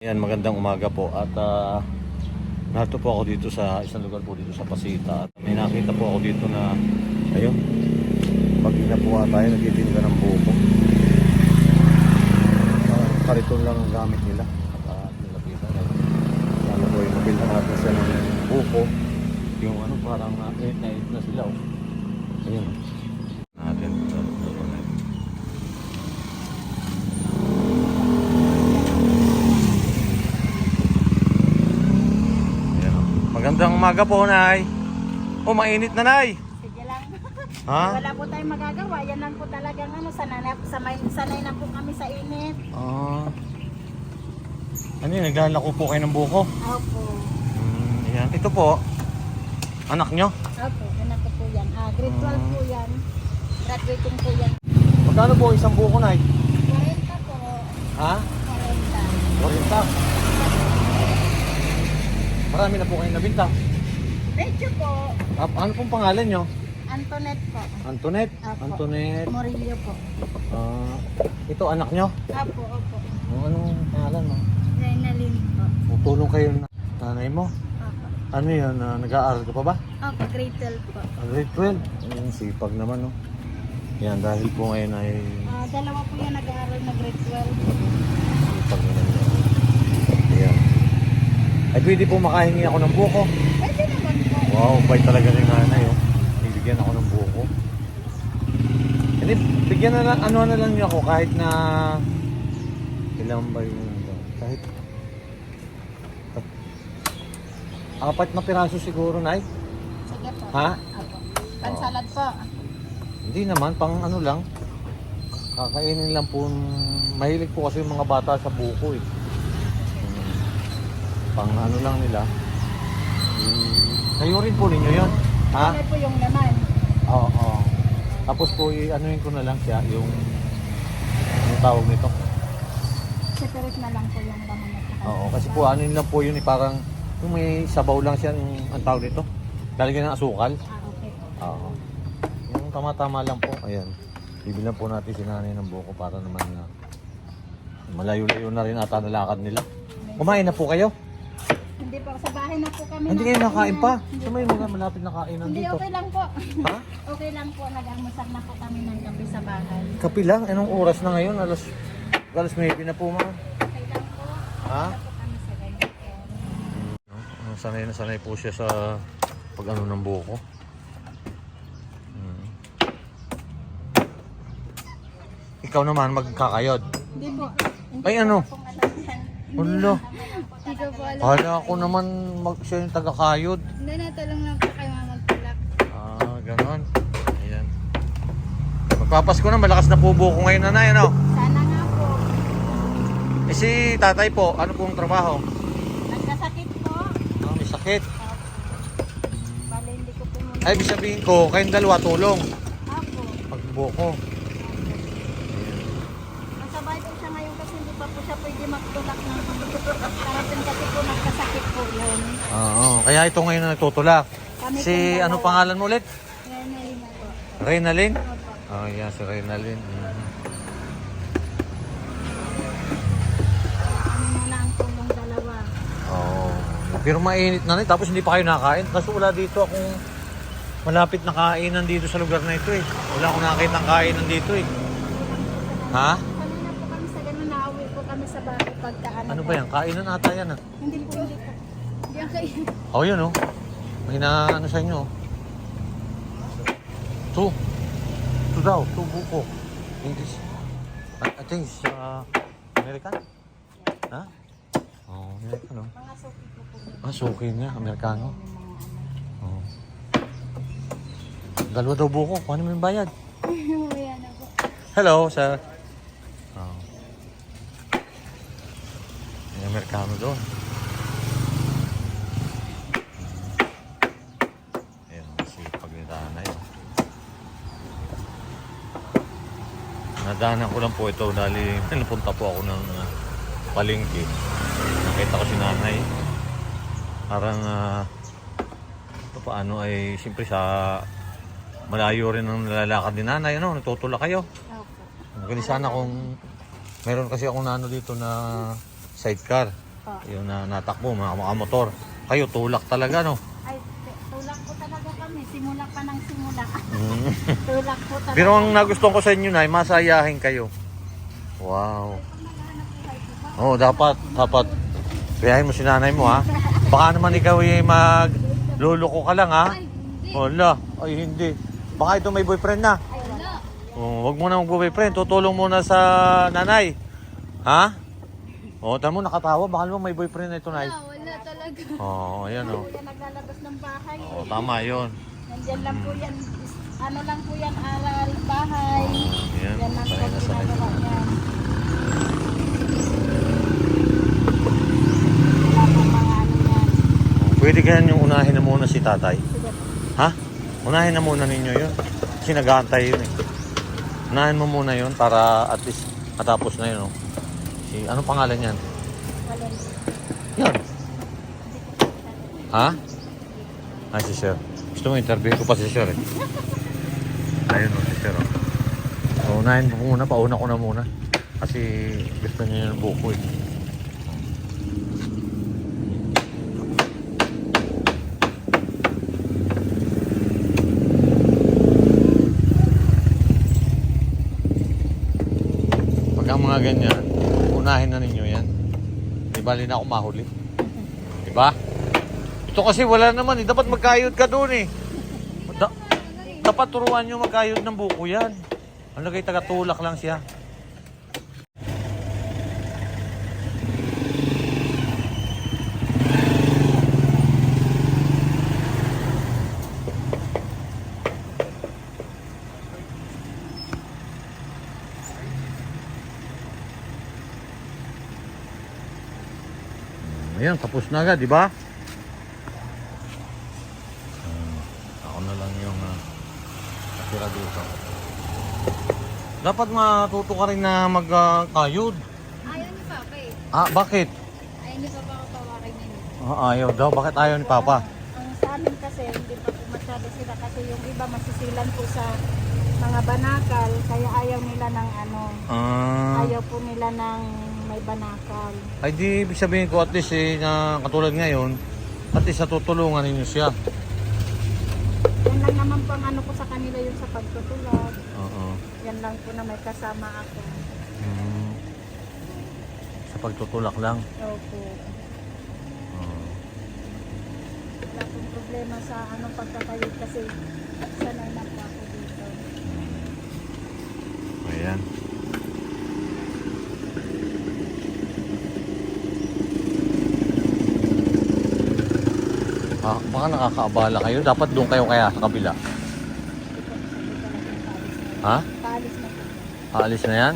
Yan, magandang umaga po. At uh, narito po ako dito sa isang lugar po dito sa Pasita. At may nakita po ako dito na ayun, pag ina po nga tayo nagtitinda ng buko. Uh, kariton lang ang gamit nila. At uh, nilapitan na sana po yung mabilhan natin siya ng buko. Yung ano parang uh, na na na sila oh. ayun natin uh, Ayan, oh. Magandang umaga po, Nay. Oh, mainit na, Nay. Sige lang. Ha? Wala po tayong magagawa. Yan lang po talagang ano, sanay na, sanay, sanay na po kami sa init. Ah. Ano yun, naglalako po kayo ng buko? Opo. Hmm, ayan. Ito po, anak nyo. Opo, anak ko po yan. Ah, grade 12 Ah. po yan. Graduating po yan. Magkano po isang buko, Nay? 40 po. Ha? 40. 40. Marami na po kayong nabinta. Medyo po. Ah, ano pong pangalan nyo? Antoinette po. Antoinette? Apo. Antoinette. Morillo po. Ah, ito anak nyo? Opo, opo. Oh, anong pangalan mo? Reynalyn po. Tutulong kayo ng nanay mo? Opo. Ano yan? ah, nag-aaral ka pa ba? Opo, grade 12 po. Ah, Grade 12. Ang sipag naman, no? Yan, dahil po ngayon ay Ah, dalawa po yan nag-aaral na grade 12. sipag naman yan. Ay, pwede po makahingi ako ng buko. Pwede naman po. Wow, bait talaga ni nanay, oh. Bibigyan ako ng buko. Hindi, bigyan na lang, ano na lang niyo ako kahit na ilan ba yung kahit apat na piraso siguro, Nay. Sige po. Ha? Opo. Pansalad po. Hindi naman, pang ano lang. Kakainin lang po. Mahilig po kasi yung mga bata sa buko eh. Pang ano lang nila. Kayo rin po ninyo yun. Ha? Ano po yung laman? Oo. oo. Tapos po, i-anuin ko na lang siya yung yung tawag nito. Separate na lang po yung laman Oo, kasi po ano yun lang po yun eh, parang yung may sabaw lang siya yung ang tawag nito. Lalagyan ng asukal. Ah, okay po. Oo. Yung tama-tama lang po. Ayan. Bibilan po natin si nanay ng buko para naman na malayo-layo na rin ata nalakad nila. Kumain na po kayo? Hindi po, sa bahay na po kami. Hindi kayo nakain na. pa? Hindi So may mga malapit na kainan Hindi, dito. okay lang po. Ha? Okay lang po, nag-almusal na po kami ng gabi sa bahay. Kapi lang? Anong oras na ngayon? Alas, alas 9 na po mga. Okay lang po. Ha? Wala po kami sa ganito. No? Sanay na sanay po siya sa pag ano ng buko. Hmm. Ikaw naman magkakayod. Hindi po. Hindi Ay, ano? pong alam yan. Hulo. Hindi ko po alam. Hala ako naman mag siya yung taga-kayod. Hindi, natulong lang po kayo mamagtulak. Ah, ganon. Ayan. Magpapasko na, malakas na po buko ngayon nanay, ano? Sana nga po. Eh si tatay po, ano pong trabaho? Nagkasakit po. Ah, may sakit. Bale, hindi ko po muna. Ay, ibig sabihin ko, kayong dalawa tulong. Apo. Pagbuko. Masabay po siya ngayon kasi hindi pa po siya pwede magtulak ng karating kasi po nagkasakit po yun. Oo, kaya ito ngayon na nagtutulak. Kami Si pong ano dalawa. pangalan mo ulit? Yan na po. Opo. Oh, yeah, si Reynalyn. Mhm. Kami muna ang tulong dalawa. Oo. Pero mainit na rin, tapos hindi pa kayo nakakain. Kasi wala dito akong malapit na kainan dito sa lugar na ito eh. Wala akong nakakita ng kainan dito eh. Ha? Kanina po kami sa ganun, nauwi po kami sa bahay pagka ano. Ano po. ba yan? Kainan ata yan ah. Hindi po, hindi po. Oh, yun oh. May na ano sa inyo. oh. Two. Two daw. Two buko. English. I, I think it's uh, American. Ha? Oh, American oh. Mga suki po po. Ah, suki niya. Amerikano. Oh. Dalawa daw buko. Kuhanin mo yung bayad. Ayan na po. Hello, sir. Oh. May Amerikano doon. Ayan, sipag ni Tanay. oh. Nadaanan ko lang po ito dahil napunta po ako ng uh, palengke. Nakita ko si nanay. Parang uh, paano ay siyempre sa malayo rin ang nilalakad ni nanay. Ano, natutula kayo. Opo. Magaling sana kung meron kasi akong nano dito na sidecar. Po. Yung na, natakbo, mga motor. Kayo, tulak talaga, no? Ay, tulak po talaga kami. Simula pa ng simula. Mm. tulak po talaga. Pero ang nagustuhan ko sa inyo na, masayahin kayo. Wow. Oo, dapat, dapat. Biyahin mo si nanay mo, ha? Baka naman ikaw ay mag luloko ka lang, ha? Wala. Ay, hindi. Baka ito may boyfriend na. Oh, wag mo na mag-boyfriend. Tutulong muna sa nanay. Ha? Oh, tamo nakatawa. Baka naman may boyfriend na ito, nay. Wala, wala talaga. Oo, oh, ayan, oh. Naglalabas ng bahay. Oh, tama yun. Nandyan lang po yan. Ano lang po yan, aral, bahay. Ayan, Yan lang po ginagawa niya. Wala pong mga ano yan. Pwede kaya yung unahin na muna si tatay? Ha? Unahin na muna ninyo yun. Kasi nag-aantay yun eh. Unahin mo muna yun para at least matapos na yun. Oh. Si, anong pangalan yan? Walen. Yan. Ha? Ay, si Sir. Gusto mo interview ko pa si Sir eh. Ayun o, si Sir o. So, unahin mo muna. Pauna ko na muna. Kasi gusto niya yung buko eh. Pag ang mga ganyan, unahin na ninyo yan. Di bali na ako mahuli. Di ba? Ito kasi wala naman eh. Dapat magkayod ka doon eh. Da- dapat turuan nyo magkayod ng buko yan. Ano kay tagatulak lang siya. Ayan, tapos na agad, di ba? Hmm, ako na lang yung uh, natira dito. Dapat matuto ka rin na magkayod. Ayaw ni Papa eh. ah, bakit? Ayaw ni Papa ako tawakin niya. Ah, ayaw daw. Bakit ayaw ni Papa? Ang sa amin kasi, hindi pa po masyado sila kasi yung iba masisilan po sa mga banakal, kaya ayaw nila ng ano, Ah, ayaw po nila ng may banakal. ay di ibig sabihin ko at least eh, na katulad ngayon, at least natutulungan ninyo siya. Lang naman po ang ano ko sa kanila yung sa pagtutulog. Oo. Yan lang po na may kasama ako. Hmm. Sa pagtutulak lang. Opo. Oo. Wala pong problema sa anong pagkakayod kasi sanay na po ako dito. Ayan. Ah, baka nakakaabala kayo. Dapat doon kayo kaya sa kabila. Ha? Paalis na yan?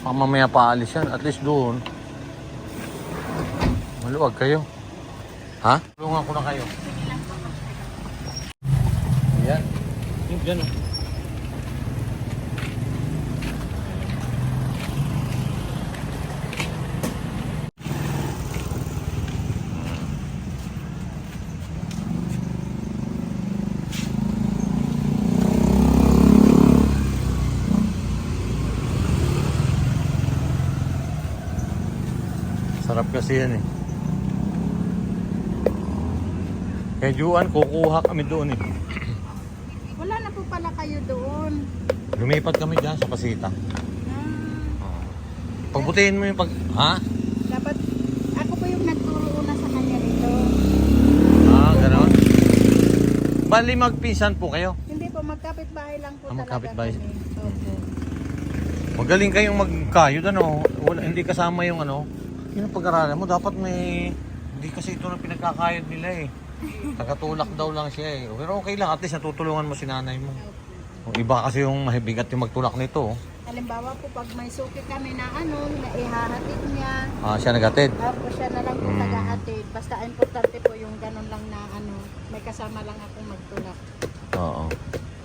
Baka mamaya paalis yan. At least doon. Maluwag kayo. Ha? Tulungan ko na kayo. Ayan. Yung dyan kasi yan eh. Juan, kukuha kami doon eh. Wala na po pala kayo doon. Lumipat kami dyan sa Pasita. Ah, Pagbutihin mo yung pag... Ha? dapat ako po yung nagturo una sa kanya nito. Ah, gano'n? Bali magpinsan po kayo. Hindi po, magkapit-bahay lang po Ah, talaga magkapit-bahay. kami. Opo. Magaling kayong magkayod ano. Wala, hindi kasama yung ano. Yun ang pag-aralan mo. Dapat may... Hindi kasi ito na pinagkakayod nila eh. Tagatulak daw lang siya eh. Pero okay lang. At least natutulungan mo si nanay mo. Yung iba kasi yung mahibigat yung magtulak nito. oh. Halimbawa po, pag may suki kami na ano, na ihahatid niya, Ah, siya nagatid. Apo siya na lang po Mm. nag-ahatid. Basta importante po yung ganun lang na ano, may kasama lang akong magtulak. Oo.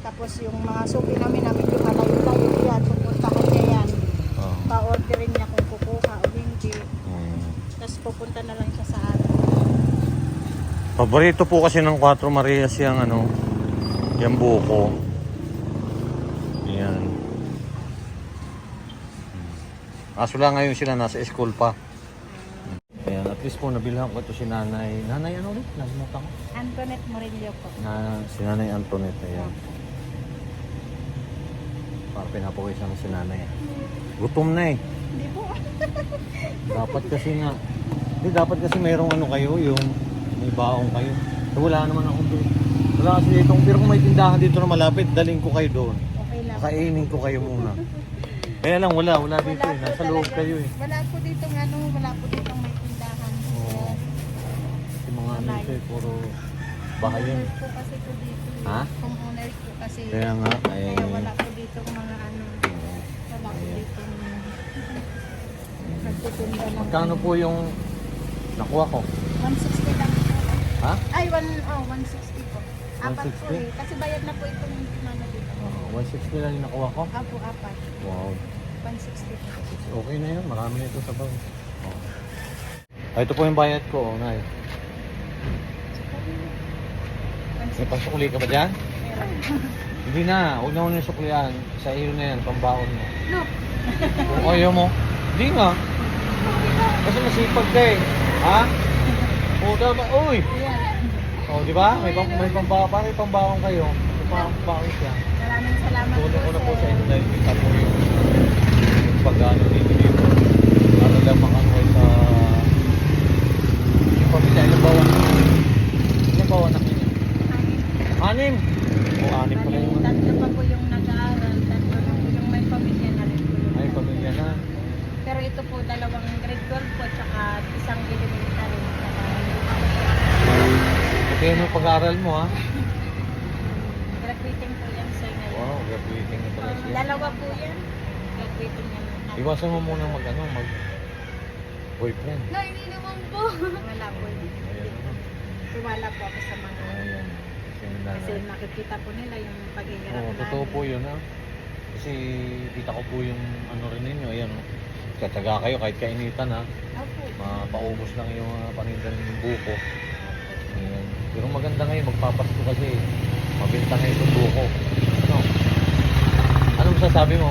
Tapos yung mga suki namin na medyo malayo-layo yan, pupuntahan niya yan. Oo. Pa-orderin niya kung pupunta na lang siya sa atin. Paborito po kasi ng 4 Marias yung ano, yung buko. Yan. Kaso lang ngayon sila nasa school pa. least po nabilhan ko ito si nanay. Nanay ano ulit? Nalimutan ko. Antoinette Murillo po. Na, si nanay Antoinette. Ayan. Para pinapawisan na si nanay. Gutom na eh. Hindi po. Dapat kasi nga. Hindi, dapat kasi mayroong ano kayo, yung may baong kayo. So, wala naman akong doon. Wala kasi dito. Pero kung may tindahan dito na malapit, daling ko kayo doon. Okay lang. Kainin ko kayo muna. Kaya lang, wala. Wala dito eh. po Nasa loob kayo eh. Wala po dito ng ano, wala po dito may tindahan. Oo. Yung mga ano ito eh, puro bahayan. Homeowners po kasi po dito. eh. Ha? Homeowners po kasi. Kaya nga, ay... Kaya wala po dito mga ano. Wala po dito. Magkano po yung nakuha ko? 160 lang po. Ha? Ay, one, oh, 160 po. Apat po 160? eh. Kasi bayad na po itong ano dito. Uh, 160 lang yung nakuha ko. Apo, apat. Wow. 160 po. Okay na yun. Marami na ito sa bag. Oh. Ah, ito po yung bayad ko, oh, Nay. May 160. pasukuli ka ba dyan? Hindi na. Huwag na mo na yung suklian. Sa iyo na yan, pambaon mo. No. Kung ayaw mo, hindi nga. Kasi masipag ka eh. Ha? O, tama. Uy! O, di ba? May, pang, may pambaon. Parang may pambaon kayo. May pambaon siya. Maraming salamat Tulong ko na po sa inyo dahil kita po yung, pag-ano dito dito. Para lang makanoy sa yung pamilya. Ilang bawa na? Ilang bawa na ninyo? Anim! O, anim pa na yung Bali, tatlo pa po yung nag-aaral, tatlo na po yung may pamilya na rin po. yung Ay, pamilya na. Pero ito po, dalawang grade 12 po, tsaka isang elementary. Tsaka, Ito yung pag-aaral mo ha. graduating po yan sir ngayon. Wow, graduating na pala siya. Dalawa po yan. Graduating yan. Iwasan mo muna mag ano, mag boyfriend. No, hindi naman po. Wala po. Ayan. Tiwala po ako sa mga Ayan. Kasi nakikita po nila yung paghihirap Oo, totoo po yun ha. Kasi kita ko po yung ano rin ninyo, ayan. oh. Kataga kayo kahit kainitan ha. Opo. Mapaubos lang yung uh, paninda ng buko. Ayan. Pero maganda ngayon, magpapasko kasi. Mabenta ngayon itong buko. Ano? Ano masasabi mo?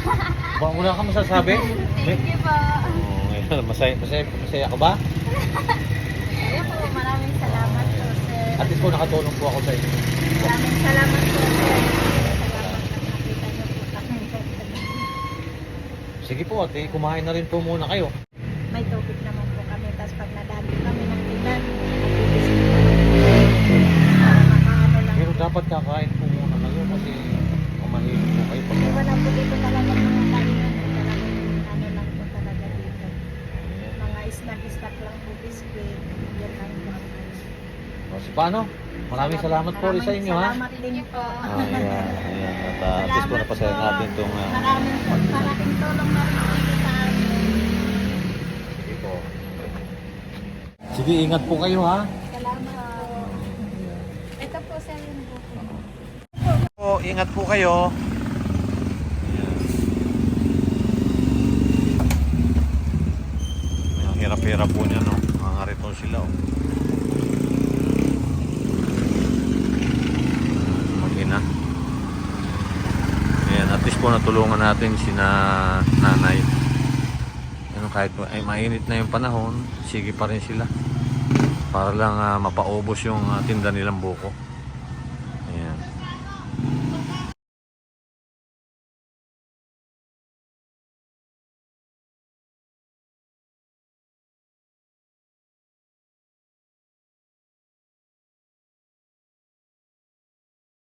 Ba, wala ka masasabi? Thank you po. Oh. Masaya, masaya, masaya ka ba? Ayun po, maraming salamat po sir. At least po nakatulong po ako sa inyo. Maraming salamat po sir. Sige po, ate, kumain na rin po muna kayo. May tubig dapat kakain po muna kayo kasi kumahilig po kayo pag... Wala po dito talaga mga kainan. Ano lang po talaga dito. Mga snack-snack lang po, biscuit. Yan lang po. O, si paano? Maraming salamat po rin sa inyo ha. Salamat din po. Ayan, ayan. At uh, at least po napasaya natin itong... Uh, Maraming, maraming tulong na rin po dito sa amin. sige po. Sige, ingat po kayo ha. Salamat po. Ito po sa yung. Po, ingat po kayo. Ang hirap-hirap po niya, no? Mga rito sila, oh. Mag-ina. Ayan, at least po natulungan natin si na nanay. Ano, kahit ay mainit na yung panahon, sige pa rin sila. Para lang ah, mapaubos yung ah, tinda nilang buko.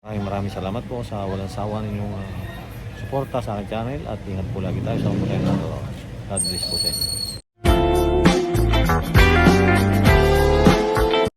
Ay, maraming salamat po sa walang sawa ninyong uh, suporta sa aking channel at ingat po lagi tayo sa umulan ng araw. God bless po tayo.